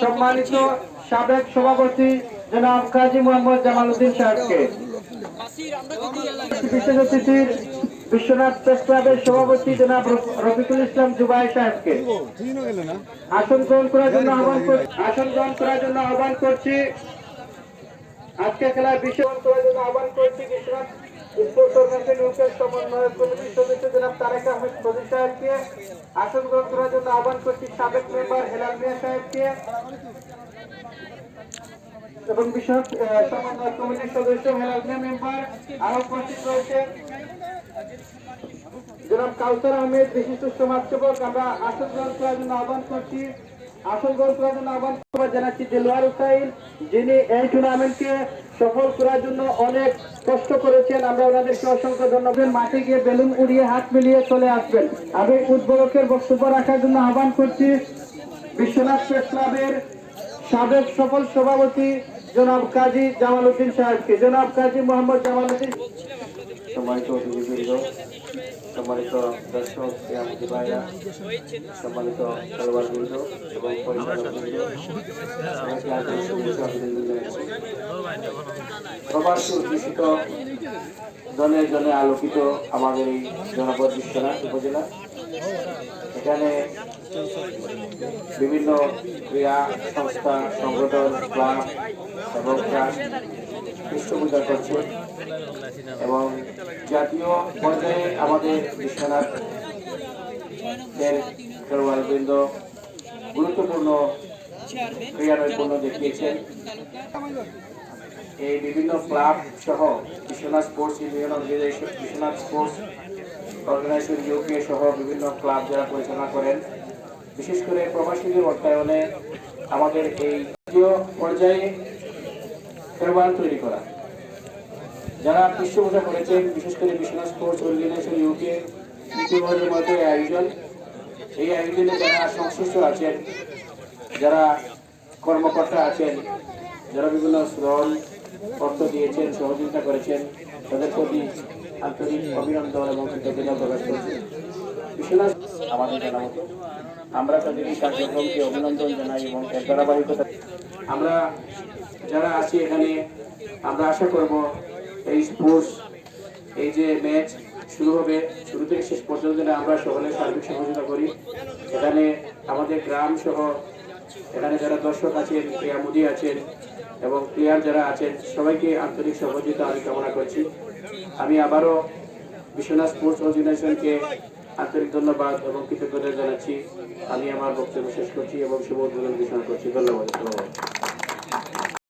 সম্মানিত সাবেক সভাপতি জনাব কাজী মোহাম্মদ জামালউদ্দিন সাহেবকে বিশেষ অতিথির বিশ্বনাথ প্রেস ক্লাবের সভাপতি জনাব রফিকুল ইসলাম জুবাই সাহেবকে আসন গ্রহণ করার জন্য আহ্বান আসন গ্রহণ করার জন্য আহ্বান করছি আজকে খেলার বিশেষ করার জন্য আহ্বান করছি বিশ্বনাথ স্পোর্টস অর্গানাইজেশন ইউকের সমন্বয় কমিটির সদস্য তারেক আহমেদ সাহেবকে আসন গ্রহণ করার জন্য আহ্বান করছি সাবেক মেম্বার হেলাল মিয়া সাহেবকে এবং আহ, সমন্বয় কমিটির সদস্য হেলাল মিয়া মেম্বার আরও উপস্থিত রয়েছে। কাউসার আহমেদ বিশিষ্ট সমাজসেবক আমরা আসন গ্রহণ করার জন্য আহ্বান করছি। আসন গ্রহণ করার জন্য আহ্বান জানাচ্ছি দেলোয়ার হুসাইন যিনি এই টুর্নামেন্টকে সফল করার জন্য অনেক কষ্ট করেছেন। আমরা ওনাদেরকে অসংখ্য ধন্যবাদ। মাঠে গিয়ে বেলুন উড়িয়ে হাত মিলিয়ে চলে আসবেন। আমি উদ্বোধকের বক্তব্য রাখার জন্য আহ্বান করছি। বিশ্বনাথ প্রেস ক্লাবের সাবেক সফল সভাপতি জনাব কাজী জামাল উদ্দিন সাহেবকে। জনাব কাজী মোহাম্মদ জামাল উদ্দিন অতিথিবৃন্দ সম্মানিত দর্শক সম্মানিত। প্রবাসী উদ্দেশিত জনে জনে আলোকিত আমাদের এই জনপদ বিশ্বনাথ উপজেলা এখানে বিভিন্ন ক্রীড়া সংস্থা, সংগঠন, ক্লাব এবং পৃষ্ঠপোষকতা করছে এবং জাতীয় পর্যায়ে আমাদের বিশ্বনাথ খেলোয়াড়বৃন্দ গুরুত্বপূর্ণ ক্রীড়া নৈপুণ্য দেখিয়েছেন। এই বিভিন্ন ক্লাব সহ Biswanath sports union organization, Biswanath sports organization UK সহ বিভিন্ন ক্লাব যারা পরিচালনা করেন, বিশেষ করে প্রবাসীদের অর্থায়নে আমাদের এই পর্যায়ে খেলোয়াড় তৈরি করা। যারা পৃষ্ঠপোষক করেছেন বিশেষ করে বিশ্বনাথ স্পোর্টস অর্গানাইজেশন ইউকে ইতিমধ্যে মতো এই আয়োজন। এই আয়োজনে যারা সংশ্লিষ্ট আছেন, যারা কর্মকর্তা আছেন, যারা বিভিন্ন শ্রম অর্থ দিয়েছেন, সহযোগিতা করেছেন, তাদের প্রতি আন্তরিক অভিনন্দন এবং কৃতজ্ঞতা প্রকাশ করছি। বিশ্বনাথ আমাদের আমরা তাদের এই কার্যক্রমকে অভিনন্দন জানাই এবং ধারাবাহিকতা আমরা যারা আছি এখানে, আমরা আশা করব এই স্পোর্টস এই যে ম্যাচ শুরু হবে, শুরু থেকে শেষ পর্যন্ত আমরা সকলে সার্বিক সহযোগিতা করি। এখানে আমাদের গ্রাম সহ এখানে যারা দর্শক আছেন ক্রিয়ামোদী আছেন এবং প্লেয়ার যারা আছেন, সবাইকে আন্তরিক সহযোগিতা আমি কামনা করছি। আমি আবারও বিশ্বনাথ স্পোর্টস অর্গানাইজেশনকে আন্তরিক ধন্যবাদ এবং কৃতজ্ঞতা জানাচ্ছি। আমি আমার বক্তব্য শেষ করছি এবং শুভ উদ্বোধন ঘোষণা করছি। ধন্যবাদ ধন্যবাদ।